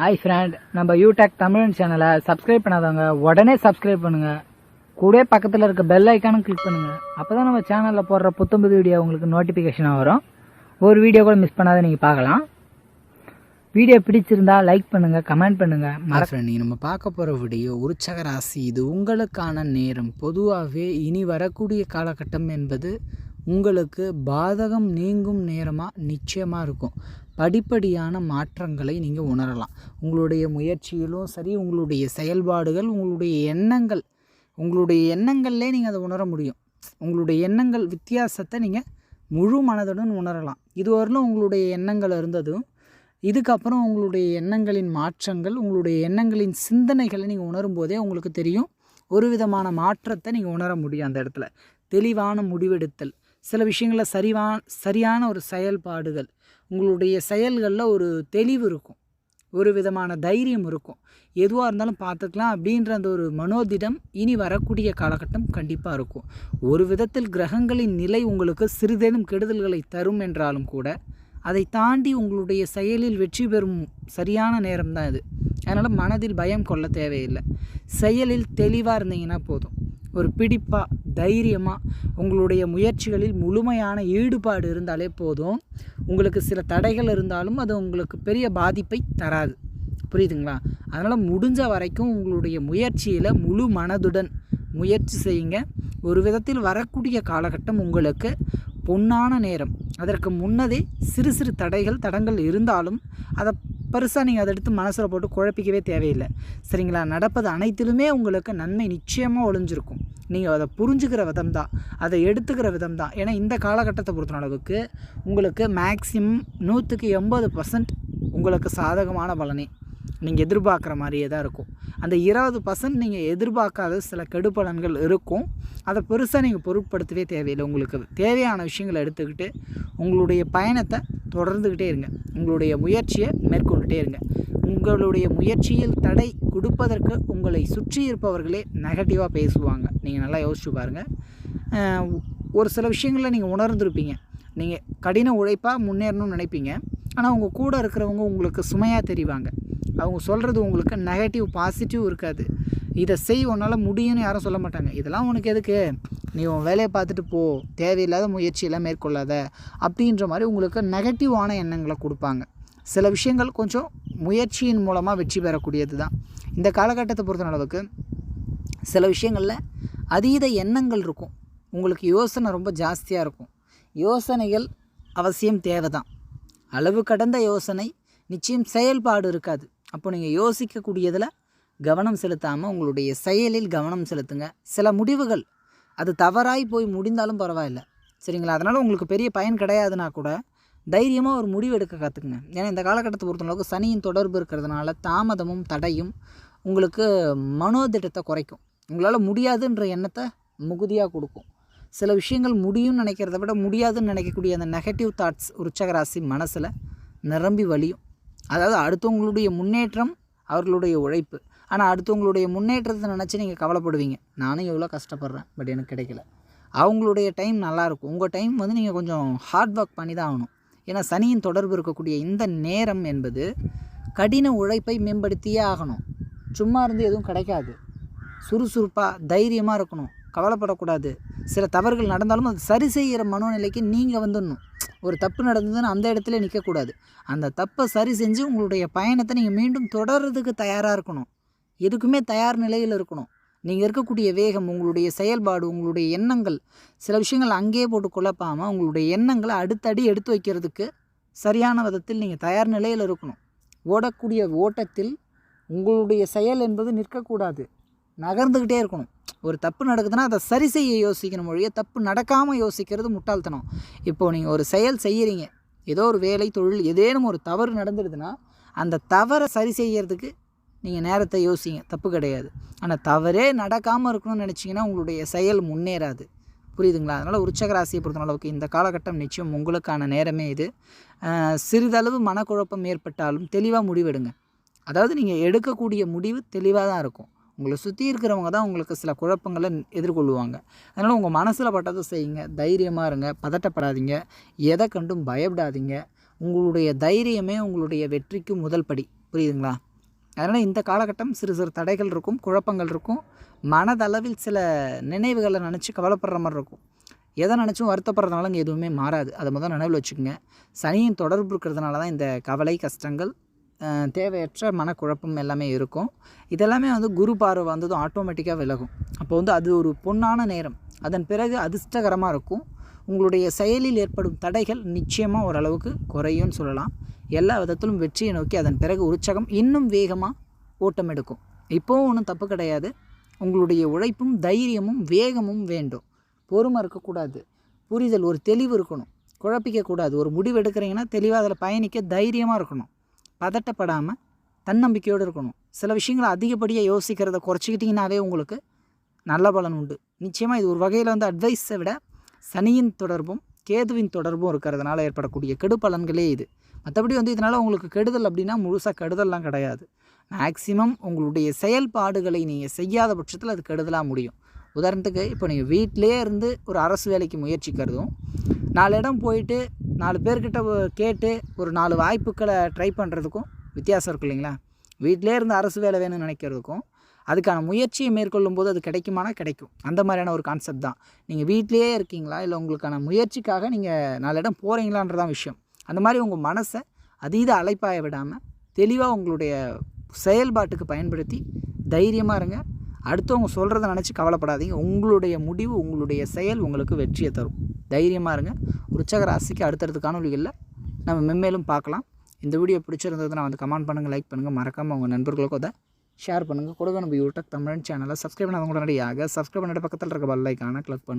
Hi friend நம்ம யூடெக் தமிழ் சேனலை subscribe பண்ணாதவங்க உடனே சப்ஸ்கிரைப் பண்ணுங்க. கூடவே பக்கத்தில் இருக்க பெல் ஐக்கானும் கிளிக் பண்ணுங்க. அப்பதான் நம்ம சேனலில் போடுற புத்தம்புது வீடியோ உங்களுக்கு நோட்டிஃபிகேஷனாக வரும். ஒரு வீடியோ கூட மிஸ் பண்ணாத நீங்கள் பார்க்கலாம். வீடியோ பிடிச்சிருந்தா லைக் பண்ணுங்க கமெண்ட் பண்ணுங்க. மற ஃப்ரெண்ட் நம்ம பார்க்க போகிற வீடியோ உற்சக ராசி இது உங்களுக்கான நேரம். பொதுவாகவே இனி வரக்கூடிய காலகட்டம் என்பது உங்களுக்கு பாதகம் நீங்கும் நேரமாக நிச்சயமாக இருக்கும். படிப்படியான மாற்றங்களை நீங்கள் உணரலாம். உங்களுடைய முயற்சியிலும் சரி உங்களுடைய செயல்பாடுகள் உங்களுடைய எண்ணங்கள் உங்களுடைய எண்ணங்கள்லே நீங்கள் அதை உணர முடியும். உங்களுடைய எண்ணங்கள் வித்தியாசத்தை நீங்கள் முழு மனதுடன் உணரலாம். இதுவரையிலும் உங்களுடைய எண்ணங்கள் இருந்ததும் இதுக்கப்புறம் உங்களுடைய எண்ணங்களின் மாற்றங்கள் உங்களுடைய எண்ணங்களின் சிந்தனைகளை நீங்கள் உணரும் போதே உங்களுக்கு தெரியும் ஒரு விதமான மாற்றத்தை நீங்கள் உணர முடியும் அந்த இடத்துல. தெளிவான முடிவெடுத்தல் சில விஷயங்களில் சரிவா சரியான ஒரு செயல்பாடுகள் உங்களுடைய செயல்களில் ஒரு தெளிவு இருக்கும். ஒரு விதமான தைரியம் இருக்கும். எதுவாக இருந்தாலும் பார்த்துக்கலாம் அப்படின்ற அந்த ஒரு மனோதிடம் இனி வரக்கூடிய காலகட்டம் கண்டிப்பாக இருக்கும். ஒரு விதத்தில் கிரகங்களின் நிலை உங்களுக்கு சிறிதேனும் கெடுதல்களை தரும் என்றாலும் கூட அதை தாண்டி உங்களுடைய செயலில் வெற்றி பெறும் சரியான நேரம் தான் இது. அதனால் மனதில் பயம் கொள்ள தேவையில்லை. செயலில் தெளிவாக இருந்தீங்கன்னா போதும். ஒரு பிடிப்பாக தைரியமாக உங்களுடைய முயற்சிகளில் முழுமையான ஈடுபாடு இருந்தாலே போதும். உங்களுக்கு சில தடைகள் இருந்தாலும் அது உங்களுக்கு பெரிய பாதிப்பை தராது. புரியுதுங்களா? அதனால் முடிஞ்ச வரைக்கும் உங்களுடைய முயற்சியில் முழு மனதுடன் முயற்சி செய்யுங்க. ஒரு விதத்தில் வரக்கூடிய காலகட்டம் உங்களுக்கு பொன்னான நேரம். அதற்கு முன்னதே சிறு சிறு தடைகள் தடங்கள் இருந்தாலும் அதை பெருசாக நீங்கள் அதை எடுத்து மனசில் போட்டு குழப்பிக்கவே தேவையில்லை. சரிங்களா? நடப்பது அனைத்திலுமே உங்களுக்கு நன்மை நிச்சயமாக ஒளிஞ்சிருக்கும். நீங்கள் அதை புரிஞ்சுக்கிற விதம் தான் அதை எடுத்துக்கிற விதம் தான் ஏன்னா இந்த காலகட்டத்தை பொறுத்த அளவுக்கு உங்களுக்கு மேக்ஸிமம் நூற்றுக்கு எண்பது பர்சன்ட் உங்களுக்கு சாதகமான பலனே. நீங்கள் எதிர்பார்க்குற மாதிரியே தான் இருக்கும். அந்த இருபது பர்சன்ட் நீங்கள் எதிர்பார்க்காத சில கெடுபலன்கள் இருக்கும். அதை பெருசாக நீங்கள் பொருட்படுத்தவே தேவையில்லை உங்களுக்கு. தேவையான விஷயங்களை எடுத்துக்கிட்டு உங்களுடைய பயணத்தை தொடர்ந்துக்கிட்டே இருங்க. உங்களுடைய முயற்சியை மேற்கொண்டுட்டே இருங்க. உங்களுடைய முயற்சியில் தடை கொடுப்பதற்கு உங்களை சுற்றி இருப்பவர்களே நெகட்டிவாக பேசுவாங்க. நீங்கள் நல்லா யோசிச்சு பாருங்கள் ஒரு சில விஷயங்களில் நீங்கள் உணர்ந்துருப்பீங்க. நீங்கள் கடின உழைப்பாக முன்னேறணும்னு நினைப்பீங்க. ஆனால் உங்கள் கூட இருக்கிறவங்க உங்களுக்கு சுமையாக தெரிவாங்க. அவங்க சொல்கிறது உங்களுக்கு நெகட்டிவ் பாசிட்டிவ் இருக்காது. இதை செய் உன்னால் முடியும்னு யாரும் சொல்ல மாட்டாங்க. இதெல்லாம் உனக்கு எதுக்கு? நீ உன் வேலையை பார்த்துட்டு போ. தேவையில்லாத முயற்சியெல்லாம் மேற்கொள்ளாத. அப்படின்ற மாதிரி உங்களுக்கு நெகட்டிவான எண்ணங்களை கொடுப்பாங்க. சில விஷயங்கள் கொஞ்சம் முயற்சியின் மூலமாக வெற்றி பெறக்கூடியது தான். இந்த காலகட்டத்தை பொறுத்த அளவுக்கு சில விஷயங்களில் அதீத எண்ணங்கள் இருக்கும். உங்களுக்கு யோசனை ரொம்ப ஜாஸ்தியாக இருக்கும். யோசனைகள் அவசியம் தேவை தான் அளவு கடந்த யோசனை நிச்சயம் செயல்பாடு இருக்காது. அப்போ நீங்கள் யோசிக்கக்கூடியதில் கவனம் செலுத்தாமல் உங்களுடைய செயலில் கவனம் செலுத்துங்க. சில முடிவுகள் அது தவறாய் போய் முடிந்தாலும் பரவாயில்ல. சரிங்களா? அதனால் உங்களுக்கு பெரிய பயன் கிடையாதுன்னா கூட தைரியமாக ஒரு முடிவு எடுக்க கற்றுக்குங்க ஏன்னா இந்த காலகட்டத்தை பொறுத்தளவுக்கு சனியின் தொடர்பு இருக்கிறதுனால தாமதமும் தடையும் உங்களுக்கு மனோதிட்டத்தை குறைக்கும். உங்களால் முடியாதுன்ற எண்ணத்தை முகுதியாக கொடுக்கும். சில விஷயங்கள் முடியும்னு நினைக்கிறத விட முடியாதுன்னு நினைக்கக்கூடிய அந்த நெகட்டிவ் தாட்ஸ் உற்சகராசி மனசில் நிரம்பி வலியும் அதாவது அடுத்தவங்களுடைய முன்னேற்றம் அவர்களுடைய உழைப்பு. ஆனால் அடுத்தவங்களுடைய முன்னேற்றத்தை நினச்சி நீங்கள் கவலைப்படுவீங்க. நானும் எவ்வளோ கஷ்டப்படுறேன் பட் எனக்கு கிடைக்கல. அவங்களுடைய டைம் நல்லாயிருக்கும் உங்கள் டைம் வந்து நீங்கள் கொஞ்சம் ஹார்ட் ஒர்க் பண்ணி தான் ஆகணும். ஏன்னா சனியின் தொடர்பு இருக்கக்கூடிய இந்த நேரம் என்பது கடின உழைப்பை மேம்படுத்தியே ஆகணும். சும்மா இருந்து எதுவும் கிடைக்காது. சுறுசுறுப்பாக தைரியமாக இருக்கணும். கவலைப்படக்கூடாது. சில தவறுகள் நடந்தாலும் அது சரி செய்கிற மனோநிலைக்கு நீங்கள் வந்துடணும். ஒரு தப்பு நடந்ததுன்னு அந்த இடத்துல நிற்கக்கூடாது. அந்த தப்பை சரி செஞ்சு உங்களுடைய பயணத்தை நீங்கள் மீண்டும் தொடர்றதுக்கு தயாராக இருக்கணும். எதுக்குமே தயார் நிலையில் இருக்கணும். நீங்கள் இருக்கக்கூடிய வேகம் உங்களுடைய செயல்பாடு உங்களுடைய எண்ணங்கள் சில விஷயங்கள் அங்கேயே போட்டு குழப்பாமல் உங்களுடைய எண்ணங்களை அடுத்தடி எடுத்து வைக்கிறதுக்கு சரியான விதத்தில் நீங்கள் தயார் நிலையில் இருக்கணும். ஓடக்கூடிய ஓட்டத்தில் உங்களுடைய செயல் என்பது நிற்கக்கூடாது. நகர்ந்துக்கிட்டே இருக்கணும். ஒரு தப்பு நடக்குதுன்னா அதை சரி செய்ய யோசிக்கணும் மொழிய. தப்பு நடக்காமல் யோசிக்கிறது முட்டாள்தனம். இப்போது நீங்கள் ஒரு செயல் செய்கிறீங்க ஏதோ ஒரு வேலை தொழில் ஏதேனும் ஒரு தவறு நடந்துடுதுன்னா அந்த தவறை சரி செய்கிறதுக்கு நீங்கள் நேரத்தை யோசிங்க. தப்பு கிடையாது. ஆனால் தவறே நடக்காமல் இருக்கணும்னு நினச்சிங்கன்னா உங்களுடைய செயல் முன்னேறாது. புரியுதுங்களா? அதனால் உற்சக ராசியை பொறுத்த அளவுக்கு இந்த காலகட்டம் நிச்சயம் உங்களுக்கான நேரமே இது. சிறிதளவு மனக்குழப்பம் ஏற்பட்டாலும் தெளிவாக முடிவெடுங்க. அதாவது நீங்கள் எடுக்கக்கூடிய முடிவு தெளிவாக தான் இருக்கும். உங்களை சுற்றி இருக்கிறவங்க தான் உங்களுக்கு சில குழப்பங்களை எதிர்கொள்ளுவாங்க. அதனால் உங்கள் மனசில் பட்டதை செய்யுங்க. தைரியமாக இருங்க. பதட்டப்படாதீங்க. எதை கண்டும் பயப்படாதீங்க. உங்களுடைய தைரியமே உங்களுடைய வெற்றிக்கு முதல் படி. புரியுதுங்களா? அதனால் இந்த காலகட்டம் சிறு சிறு தடைகள் இருக்கும் குழப்பங்கள் இருக்கும். மனதளவில் சில நினைவுகளை நினச்சி கவலைப்படுற மாதிரி இருக்கும். எதை நினச்சும் வருத்தப்படுறதுனால இங்கே எதுவுமே மாறாது. அதை முதல் நினைவில் வச்சுக்கோங்க. சனியின் தொடர்பு இருக்கிறதுனால தான் இந்த கவலை கஷ்டங்கள் தேவையற்ற மனக்குழப்பம் எல்லாமே இருக்கும். இதெல்லாமே வந்து குரு பார்வை வந்ததும் ஆட்டோமேட்டிக்காக விலகும். அப்போ வந்து அது ஒரு பொன்னான நேரம். அதன் பிறகு அதிர்ஷ்டகரமாக இருக்கும். உங்களுடைய செயலில் ஏற்படும் தடைகள் நிச்சயமாக ஓரளவுக்கு குறையும்னு சொல்லலாம். எல்லா விதத்திலும் வெற்றியை நோக்கி அதன் பிறகு உற்சாகம் இன்னும் வேகமாக ஓட்டம் எடுக்கும். இப்போவும் ஒன்றும் தப்பு கிடையாது. உங்களுடைய உழைப்பும் தைரியமும் வேகமும் வேண்டும். பொறுமை இருக்கக்கூடாது. புரிதல் ஒரு தெளிவு இருக்கணும். குழப்பிக்கக்கூடாது. ஒரு முடிவு எடுக்கிறீங்கன்னா தெளிவாக அதில் பயணிக்க தைரியமாக இருக்கணும். பதட்டப்படாமல் தன்னம்பிக்கையோடு இருக்கணும். சில விஷயங்களை அதிகப்படியாக யோசிக்கிறத குறைச்சிக்கிட்டிங்கனாவே உங்களுக்கு நல்ல பலன் உண்டு. நிச்சயமாக இது ஒரு வகையில் வந்து அட்வைஸை விட சனியின் தொடர்பும் கேதுவின் தொடர்பும் இருக்கிறதுனால ஏற்படக்கூடிய கெடு பலன்களே இது. மற்றபடி வந்து இதனால் உங்களுக்கு கெடுதல் அப்படின்னா முழுசாக கெடுதல்லாம் கிடையாது. மேக்சிமம் உங்களுடைய செயல்பாடுகளை நீங்கள் செய்யாத பட்சத்தில் அது கெடுதலாக முடியும். உதாரணத்துக்கு இப்போ நீங்கள் வீட்டிலே இருந்து ஒரு அரசு வேலைக்கு முயற்சிக்கிறதும் நாலு இடம் போயிட்டு நாலு பேர்கிட்ட கேட்டு ஒரு நாலு வாய்ப்புகளை ட்ரை பண்ணுறதுக்கும் வித்தியாசம் இருக்கு இல்லைங்களா? வீட்டிலே இருந்து அரசு வேலை வேணும்னு நினைக்கிறதுக்கும் அதுக்கான முயற்சியை மேற்கொள்ளும் போது அது கிடைக்குமானா கிடைக்கும். அந்த மாதிரியான ஒரு கான்செப்ட் தான். நீங்கள் வீட்டிலேயே இருக்கீங்களா? இல்லை உங்களுக்கான முயற்சிக்காக நீங்கள் நாலு இடம் போகிறீங்களான்றதான் விஷயம். அந்த மாதிரி உங்கள் மனசை அதீத அலைப்பாய விடாமல் தெளிவாக உங்களுடைய செயல்பாட்டுக்கு பயன்படுத்தி தைரியமாக இருங்க. அடுத்தவங்க சொல்கிறத நினச்சி கவலைப்படாதீங்க. உங்களுடைய முடிவு உங்களுடைய செயல் உங்களுக்கு வெற்றியை தரும். தைரியமாக இருங்க. உற்சக ராசிக்கு அடுத்தடுத்த காணொலிகளில் நம்ம மென்மேலும் பார்க்கலாம். இந்த வீடியோ பிடிச்சிருந்ததுன்னா வந்து கமெண்ட் பண்ணுங்கள் லைக் பண்ணுங்கள் மறக்காமல் உங்கள் நண்பர்களுக்கும் அதை ஷேர் பண்ணுங்கள் கொடுக்க நம்ம யூடியூப் தமிழ் சேனலை. சப்ஸ்கிரைப் பண்ணாதவங்க உடனடியாக சப்ஸ்கிரைப் பண்ணிட்டு பக்கத்தில் இருக்க பல்லைக்கான கிளிக் பண்ணுங்கள்